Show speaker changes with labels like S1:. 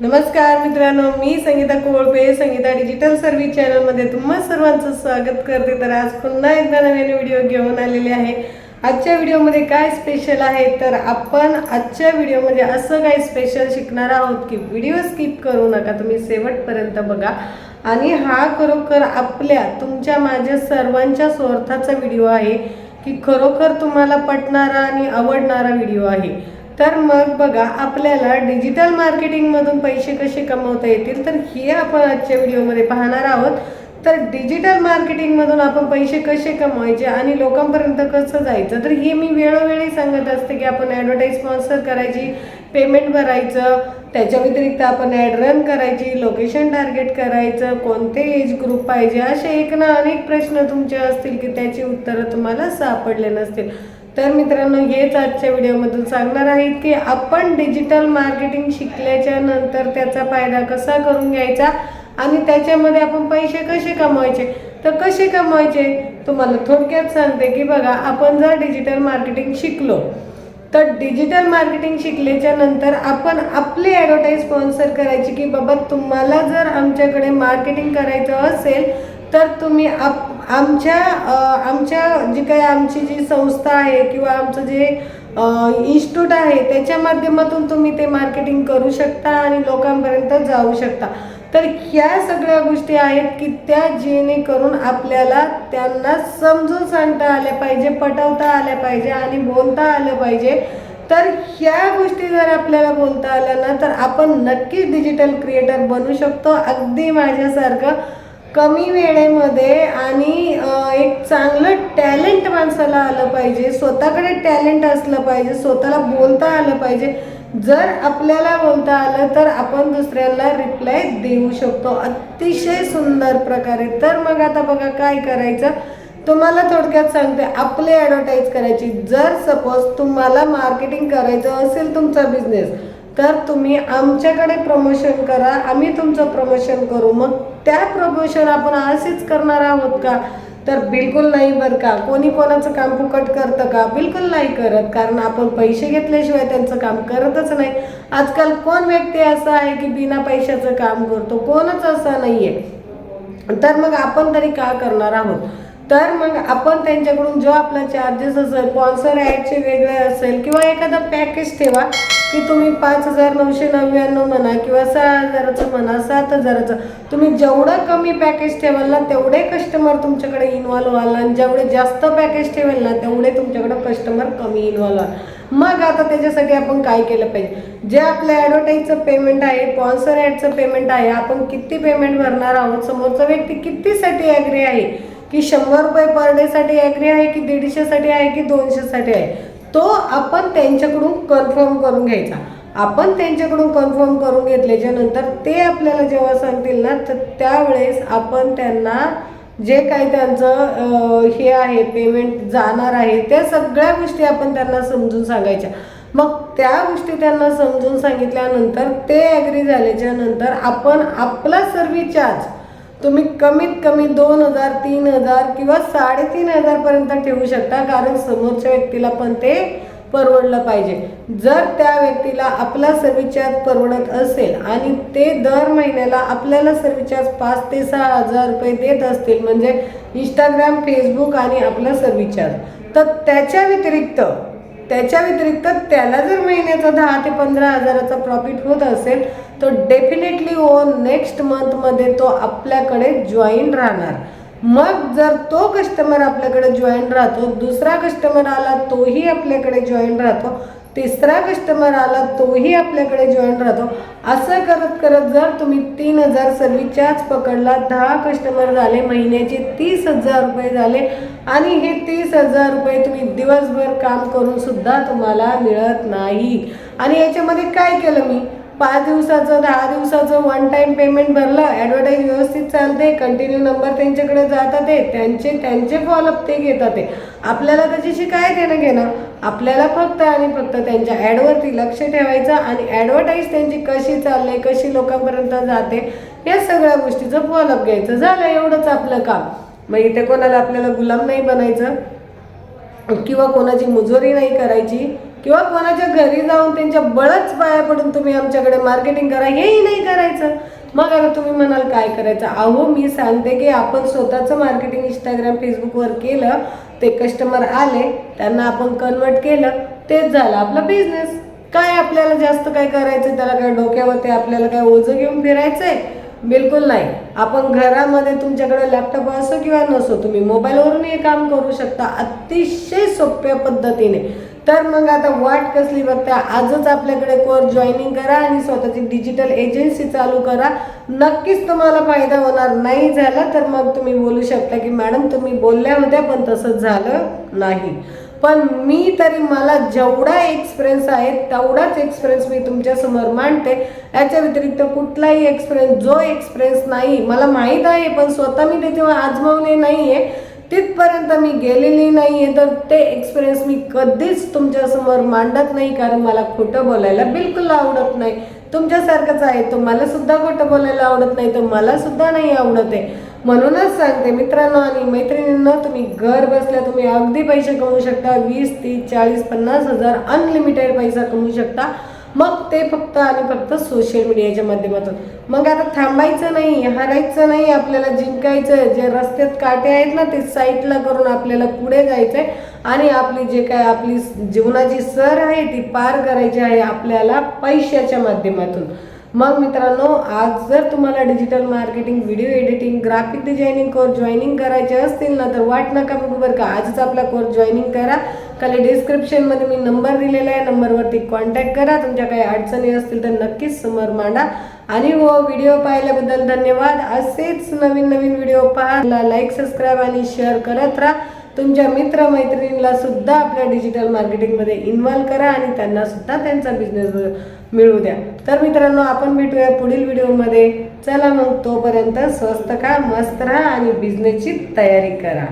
S1: नमस्कार मित्रांनो मी संगीता कोळपे संगीता डिजिटल सर्व्हिस चॅनलमध्ये तुम्हा सर्वांचं स्वागत करते. तर आज पुन्हा एकदा नवीन व्हिडिओ घेऊन आलेले आहे. आजच्या व्हिडिओमध्ये काय स्पेशल आहे? तर आपण आजच्या व्हिडिओमध्ये असं काही स्पेशल शिकणार आहोत की व्हिडिओ स्किप करू नका. तुम्ही शेवटपर्यंत बघा. आणि हा खरोखर आपल्या तुमच्या माझ्या सर्वांच्या स्वार्थाचा व्हिडिओ आहे की खरोखर तुम्हाला पटणारा आणि आवडणारा व्हिडिओ आहे. तर मग बघा आपल्याला डिजिटल मार्केटिंगमधून पैसे कसे कमवता येतील तर हे आपण आजच्या व्हिडिओमध्ये पाहणार आहोत. तर डिजिटल मार्केटिंगमधून आपण पैसे कसे कमवायचे आणि लोकांपर्यंत कसं जायचं तर हे मी वेळोवेळी सांगत असते की आपण ॲडव्हर्टाईज स्पॉन्सर करायची पेमेंट भरायचं त्याच्या व्यतिरिक्त आपण ॲड रन करायची लोकेशन टार्गेट करायचं कोणते एज ग्रुप पाहिजे असे एक ना अनेक प्रश्न तुमचे असतील की त्याची उत्तरं तुम्हाला सापडले नसतील. तर मित्रांनो हेच आजच्या व्हिडिओमधून सांगणार आहेत की आपण डिजिटल मार्केटिंग शिकल्याच्या नंतर त्याचा फायदा कसा करून घ्यायचा आणि त्याच्यामध्ये आपण पैसे कसे कमवायचे? तर कसे कमवायचे? तुम्हाला थोडक्यात सांगते की बघा आपण जर डिजिटल मार्केटिंग शिकलो तर डिजिटल मार्केटिंग शिकल्याच्या नंतर आपण आपली ॲडव्हर्टाईज स्पॉन्सर करायची की बाबा तुम्हाला जर आमच्याकडे मार्केटिंग करायचं असेल तर तुम्ही आप आमच्या आमच्या जी काही आमची जी संस्था आहे किंवा आमचं जे इन्स्टिट्यूट आहे त्याच्या माध्यमातून तुम्ही ते मार्केटिंग करू शकता आणि लोकांपर्यंत जाऊ शकता. तर ह्या सगळ्या गोष्टी आहेत की त्या जेणेकरून आपल्याला त्यांना समजून सांगता आल्या पाहिजे पटवता आल्या पाहिजे आणि बोलता आलं पाहिजे. तर ह्या गोष्टी जर आपल्याला बोलता आल्या ना तर आपण नक्कीच डिजिटल क्रिएटर बनू शकतो अगदी माझ्यासारखं. कमी वेळेमध्ये आणि एक चांगलं टॅलेंट माणसाला आलं पाहिजे स्वतःकडे टॅलेंट असलं पाहिजे स्वतःला बोलता आलं पाहिजे. जर आपल्याला बोलता आलं तर आपण दुसऱ्याला रिप्लाय देऊ शकतो. अतिशय सुंदर प्रकारे. तर मग आता बघा काय करायचं? तुम्हाला थोडक्यात सांगते आपली ॲडव्हर्टाईज करायची. जर सपोज तुम्हाला मार्केटिंग करायचं असेल तुमचा बिझनेस तर तुम्ही आमच्याकडे प्रमोशन करा आम्ही तुमचं प्रमोशन करू. मग त्या प्रमोशन आपण असेच करणार आहोत का? तर बिलकुल नाही बरं का. कोणी कोणाचं काम फुकट करतं का? बिलकुल नाही करत कारण आपण पैसे घेतल्याशिवाय त्यांचं काम करतच नाही. आजकाल कोण व्यक्ती असा आहे की बिना पैशाचं काम करतो? कोणच असा नाही आहे तर मग आपण तरी का करणार आहोत? तर मग आपण त्यांच्याकडून जो आपला चार्जेस असेल स्पॉन्सर ॲडचे वेगळे असेल किंवा एखादा पॅकेज ठेवा की तुम्ही पाच हजार नऊशे नव्याण्णव म्हणा किंवा सहा हजाराचं म्हणा सात हजाराचं तुम्ही जेवढं कमी पॅकेज ठेवाल ना तेवढे कस्टमर तुमच्याकडे इन्वॉल्व्ह व्हाल आणि जेवढे जास्त पॅकेज ठेवाल ना तेवढे तुमच्याकडे कस्टमर कमी इन्वॉल्व्ह व्हाल. मग आता त्याच्यासाठी आपण काय केलं पाहिजे? जे आपल्या ॲडव्हर्टाईजचं पेमेंट आहे स्पॉन्सर ॲडचं पेमेंट आहे आपण किती पेमेंट भरणार आहोत? समोरचा व्यक्ती कितीसाठी ॲग्री आहे? की शंभर रुपये पर डेसाठी ॲग्री आहे की दीडशेसाठी आहे की दोनशेसाठी आहे? तो आपण त्यांच्याकडून कन्फर्म करून घ्यायचा. आपण त्यांच्याकडून कन्फर्म करून घेतल्याच्या नंतर ते आपल्याला जेव्हा सांगतील ना तर त्यावेळेस आपण त्यांना जे काही त्यांचं हे आहे पेमेंट जाणार आहे त्या सगळ्या गोष्टी आपण त्यांना समजून सांगायच्या. मग त्या गोष्टी त्यांना समजून सांगितल्यानंतर ते ॲग्री झाल्याच्यानंतर आपण आपला सर्व्हिस चार्ज तुम्ही कमीत कमी दोन हजार तीन हजार किंवा साडेतीन हजारपर्यंत ठेवू शकता कारण समोरच्या व्यक्तीला पण ते परवडलं पाहिजे. जर त्या व्यक्तीला आपला सर्व्हिस चार्ज परवडत असेल आणि ते दर महिन्याला आपल्याला सर्व्हिस चार्ज पाच ते सहा हजार रुपये देत असतील म्हणजे इंस्टाग्राम फेसबुक आणि आपला सर्व्हिस चार्ज तर त्याच्या व्यतिरिक्त त्याच्या व्यतिरिक्त त्याला जर महिन्याचा दहा ते पंधरा हजाराचा प्रॉफिट होत असेल तो डेफिनेटली ओ नेक्स्ट मंथमध्ये तो आपल्याकडे जॉईन राहणार. मग जर तो कस्टमर आपल्याकडे जॉईन राहतो दुसरा कस्टमर आला तोही आपल्याकडे जॉईन राहतो तिसरा कस्टमर आला तोही आपल्याकडे जॉईन राहतो. असं करत करत जर तुम्ही तीन हजार सर्व्हिस चार्ज पकडला दहा कस्टमर झाले महिन्याचे तीस हजार रुपये झाले आणि हे तीस हजार रुपये तुम्ही दिवसभर काम करून सुद्धा तुम्हाला मिळत नाही. आणि याच्यामध्ये काय केलं मी? पाच दिवसाचं दहा दिवसाचं वन टाईम पेमेंट भरलं ॲडव्हर्टाईज व्यवस्थित चालते कंटिन्यू नंबर त्यांच्याकडे जातात ते त्यांचे त्यांचे फॉलोअप ते घेतात ते. आपल्याला त्याच्याशी काय देणं घेणं? आपल्याला फक्त आणि फक्त त्यांच्या ॲडवरती लक्ष ठेवायचं आणि ॲडव्हर्टाईज त्यांची कशी चालले कशी लोकांपर्यंत जाते या सगळ्या गोष्टीचं फॉलोअप घ्यायचं. झालं एवढंच आपलं काम. मग इथे कोणाला आपल्याला गुलाम नाही बनायचं किंवा कोणाची मुजोरी नाही करायची किंवा कोणाच्या घरी जाऊन त्यांच्या बळच पाया पडून तुम्ही आमच्याकडे मार्केटिंग करा हेही नाही करायचं. मग आता तुम्ही म्हणाल काय करायचं? अहो मी सांगते की आपण स्वतःचं मार्केटिंग इंस्टाग्राम फेसबुकवर केलं ते कस्टमर आले त्यांना आपण कन्वर्ट केलं तेच झालं आपला बिझनेस काय आपल्याला जास्त काय करायचं त्याला काय डोक्यावरती आपल्याला काय ओझं घेऊन फिरायचं आहे बिलकुल नाही. आपण घरामध्ये तुमच्याकडे लॅपटॉप असो किंवा नसो तुम्ही मोबाईलवरून हे काम करू शकता अतिशय सोप्या पद्धतीने. तर मग आता वाट कसली बघता आजच आपल्याकडे कोर्स जॉईनिंग करा आणि स्वतःची डिजिटल एजन्सी चालू करा. नक्कीच तुम्हाला फायदा होणार नाही झाला तर मग तुम्ही बोलू शकता की मॅडम तुम्ही बोलल्या होत्या पण तसं झालं नाही. पण मी तरी मला जेवढा एक्सपिरियन्स आहे तेवढाच एक्सपिरियन्स मी तुमच्यासमोर मांडते. याच्या व्यतिरिक्त कुठलाही एक्सपिरियन्स जो एक्सपिरियन्स नाही मला माहीत आहे पण स्वतः मी त्याच्यावर आजमावले नाही आहे तिथपर्यंत मी गेलेली नाही आहे तर ते एक्सपिरियन्स मी कधीच तुमच्यासमोर मांडत नाही कारण मला खोटं बोलायला बिलकुल आवडत नाही. तुमच्यासारखंच आहे तुम्हाला सुद्धा खोटं बोलायला आवडत नाही तर मला सुद्धा नाही आवडत आहे. म्हणूनच सांगते मित्रांनो आणि मैत्रिणींना तुम्ही घर बसल्या तुम्ही अगदी पैसे कमवू शकता वीस तीस चाळीस पन्नास हजार अनलिमिटेड पैसा कमवू शकता. मग ते फक्त आणि फक्त सोशल मीडियाच्या माध्यमातून. मग आता थांबायचं नाही हरायचं नाही आपल्याला जिंकायचं जे रस्त्यात काटे आहेत ना ते साईटला करून आपल्याला पुढे जायचंय. आणि आपली जे काय आपली जीवनाची सर आहे ती पार करायची आहे आपल्याला पैशाच्या माध्यमातून. मग मित्रांनो आज जर तुम्हाला digital marketing video editing graphic designing course joining करायचे असतील ना तर वाट नका बघू बरं का. आजच आपला कोर्स जॉईनिंग करा. खाली डिस्क्रिप्शनमध्ये मी नंबर दिलेला आहे. नंबरवरती कॉन्टॅक्ट करा. तुमच्या काही अडचणी असतील तर नक्कीच समोर मांडा. आणि हो व्हिडिओ पाहिल्याबद्दल धन्यवाद. असेच नवीन नवीन व्हिडिओ पहा लाईक सबस्क्राईब आणि शेअर करत राहा. तुमच्या मित्रमैत्रिणींना सुद्धा आपल्या डिजिटल मार्केटिंगमध्ये इन्व्हॉल्व करा आणि त्यांना सुद्धा त्यांचा बिझनेस मिळवू द्या. तर मित्रांनो आपण भेटूया पुढील व्हिडिओमध्ये चला मग तोपर्यंत स्वस्त का मस्त राहा आणि बिझनेसची तयारी करा.